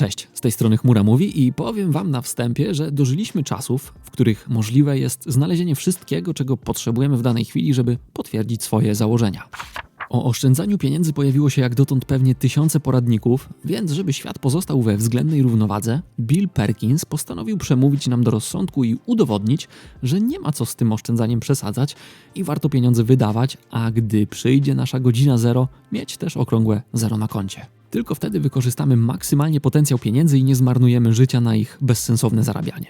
Cześć, z tej strony Chmura Mówi i powiem Wam na wstępie, że dożyliśmy czasów, w których możliwe jest znalezienie wszystkiego, czego potrzebujemy w danej chwili, żeby potwierdzić swoje założenia. O oszczędzaniu pieniędzy pojawiło się jak dotąd pewnie tysiące poradników, więc żeby świat pozostał we względnej równowadze, Bill Perkins postanowił przemówić nam do rozsądku i udowodnić, że nie ma co z tym oszczędzaniem przesadzać i warto pieniądze wydawać, a gdy przyjdzie nasza godzina zero, mieć też okrągłe zero na koncie. Tylko wtedy wykorzystamy maksymalnie potencjał pieniędzy i nie zmarnujemy życia na ich bezsensowne zarabianie.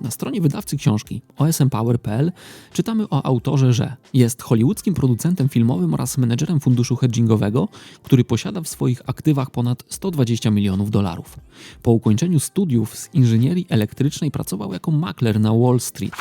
Na stronie wydawcy książki osmpower.pl czytamy o autorze, że jest hollywoodzkim producentem filmowym oraz menedżerem funduszu hedgingowego, który posiada w swoich aktywach ponad 120 milionów dolarów. Po ukończeniu studiów z inżynierii elektrycznej pracował jako makler na Wall Street.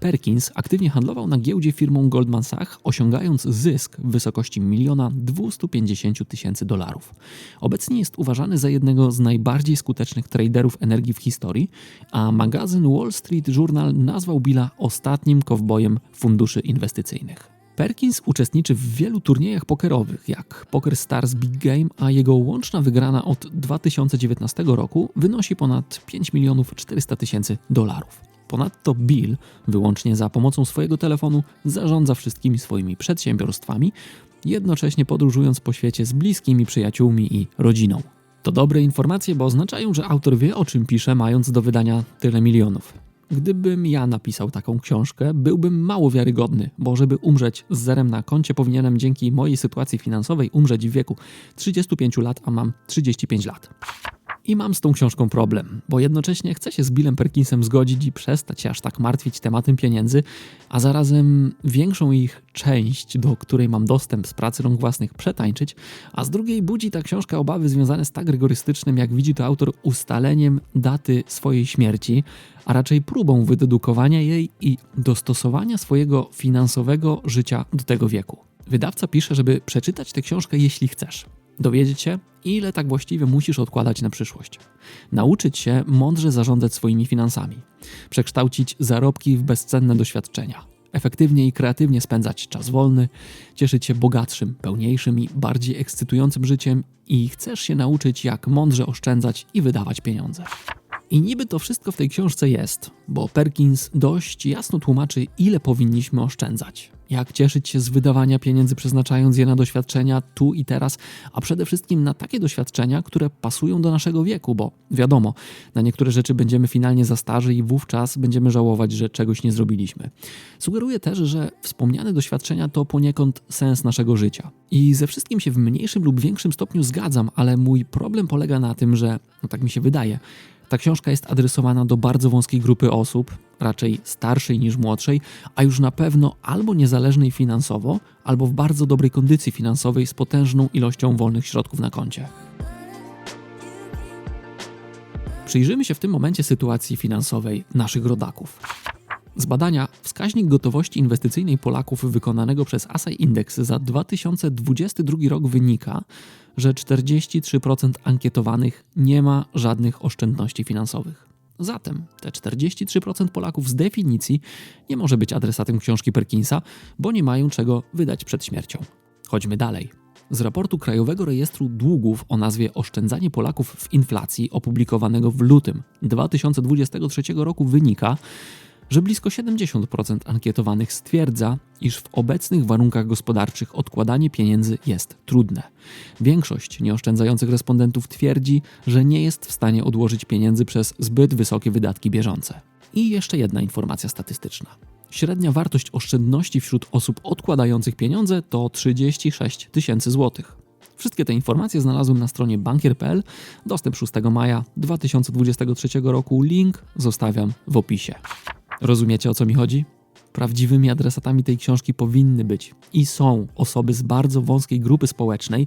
Perkins aktywnie handlował na giełdzie firmą Goldman Sachs, osiągając zysk w wysokości miliona 250 tysięcy dolarów. Obecnie jest uważany za jednego z najbardziej skutecznych traderów energii w historii, a magazyn Wall Street Journal nazwał Billa ostatnim kowbojem funduszy inwestycyjnych. Perkins uczestniczy w wielu turniejach pokerowych, jak Poker Stars Big Game, a jego łączna wygrana od 2019 roku wynosi ponad 5 milionów 400 tysięcy dolarów. Ponadto Bill, wyłącznie za pomocą swojego telefonu, zarządza wszystkimi swoimi przedsiębiorstwami, jednocześnie podróżując po świecie z bliskimi przyjaciółmi i rodziną. To dobre informacje, bo oznaczają, że autor wie o czym pisze, mając do wydania tyle milionów. Gdybym ja napisał taką książkę, byłbym mało wiarygodny, bo żeby umrzeć z zerem na koncie, powinienem dzięki mojej sytuacji finansowej umrzeć w wieku 35 lat, a mam 35 lat. I mam z tą książką problem, bo jednocześnie chcę się z Billem Perkinsem zgodzić i przestać się aż tak martwić tematem pieniędzy, a zarazem większą ich część, do której mam dostęp z pracy rąk własnych, przetańczyć, a z drugiej budzi ta książka obawy związane z tak rygorystycznym, jak widzi to autor, ustaleniem daty swojej śmierci, a raczej próbą wydedukowania jej i dostosowania swojego finansowego życia do tego wieku. Wydawca pisze, żeby przeczytać tę książkę, jeśli chcesz. Dowiedzieć się, ile tak właściwie musisz odkładać na przyszłość. Nauczyć się mądrze zarządzać swoimi finansami. Przekształcić zarobki w bezcenne doświadczenia. Efektywnie i kreatywnie spędzać czas wolny, cieszyć się bogatszym, pełniejszym i bardziej ekscytującym życiem i chcesz się nauczyć, jak mądrze oszczędzać i wydawać pieniądze. I niby to wszystko w tej książce jest, bo Perkins dość jasno tłumaczy, ile powinniśmy oszczędzać. Jak cieszyć się z wydawania pieniędzy, przeznaczając je na doświadczenia tu i teraz, a przede wszystkim na takie doświadczenia, które pasują do naszego wieku, bo wiadomo, na niektóre rzeczy będziemy finalnie za starzy i wówczas będziemy żałować, że czegoś nie zrobiliśmy. Sugeruję też, że wspomniane doświadczenia to poniekąd sens naszego życia. I ze wszystkim się w mniejszym lub większym stopniu zgadzam, ale mój problem polega na tym, że, no tak mi się wydaje, ta książka jest adresowana do bardzo wąskiej grupy osób, raczej starszej niż młodszej, a już na pewno albo niezależnej finansowo, albo w bardzo dobrej kondycji finansowej z potężną ilością wolnych środków na koncie. Przyjrzymy się w tym momencie sytuacji finansowej naszych rodaków. Z badania wskaźnik gotowości inwestycyjnej Polaków wykonanego przez ASAI Index za 2022 rok wynika, że 43% ankietowanych nie ma żadnych oszczędności finansowych. Zatem te 43% Polaków z definicji nie może być adresatem książki Perkinsa, bo nie mają czego wydać przed śmiercią. Chodźmy dalej. Z raportu Krajowego Rejestru Długów o nazwie Oszczędzanie Polaków w inflacji opublikowanego w lutym 2023 roku wynika, że blisko 70% ankietowanych stwierdza, iż w obecnych warunkach gospodarczych odkładanie pieniędzy jest trudne. Większość nieoszczędzających respondentów twierdzi, że nie jest w stanie odłożyć pieniędzy przez zbyt wysokie wydatki bieżące. I jeszcze jedna informacja statystyczna. Średnia wartość oszczędności wśród osób odkładających pieniądze to 36 tysięcy złotych. Wszystkie te informacje znalazłem na stronie bankier.pl. Dostęp 6 maja 2023 roku. Link zostawiam w opisie. Rozumiecie o co mi chodzi? Prawdziwymi adresatami tej książki powinny być i są osoby z bardzo wąskiej grupy społecznej,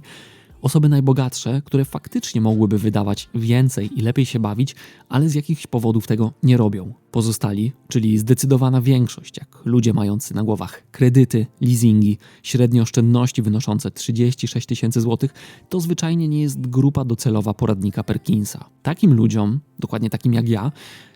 osoby najbogatsze, które faktycznie mogłyby wydawać więcej i lepiej się bawić, ale z jakichś powodów tego nie robią. Pozostali, czyli zdecydowana większość, jak ludzie mający na głowach kredyty, leasingi, średnie oszczędności wynoszące 36 tysięcy złotych, to zwyczajnie nie jest grupa docelowa poradnika Perkinsa. Takim ludziom, dokładnie takim jak ja,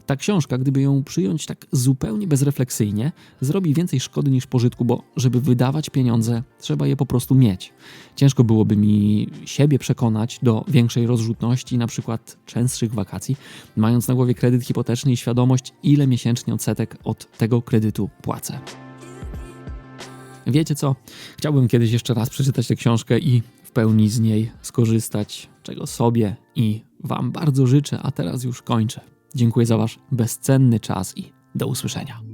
Ta książka, gdyby ją przyjąć tak zupełnie bezrefleksyjnie, zrobi więcej szkody niż pożytku, bo żeby wydawać pieniądze, trzeba je po prostu mieć. Ciężko byłoby mi siebie przekonać do większej rozrzutności, na przykład częstszych wakacji, mając na głowie kredyt hipoteczny i świadomość, ile miesięcznie odsetek od tego kredytu płacę. Wiecie co? Chciałbym kiedyś jeszcze raz przeczytać tę książkę i w pełni z niej skorzystać, czego sobie i Wam bardzo życzę, a teraz już kończę. Dziękuję za Wasz bezcenny czas i do usłyszenia.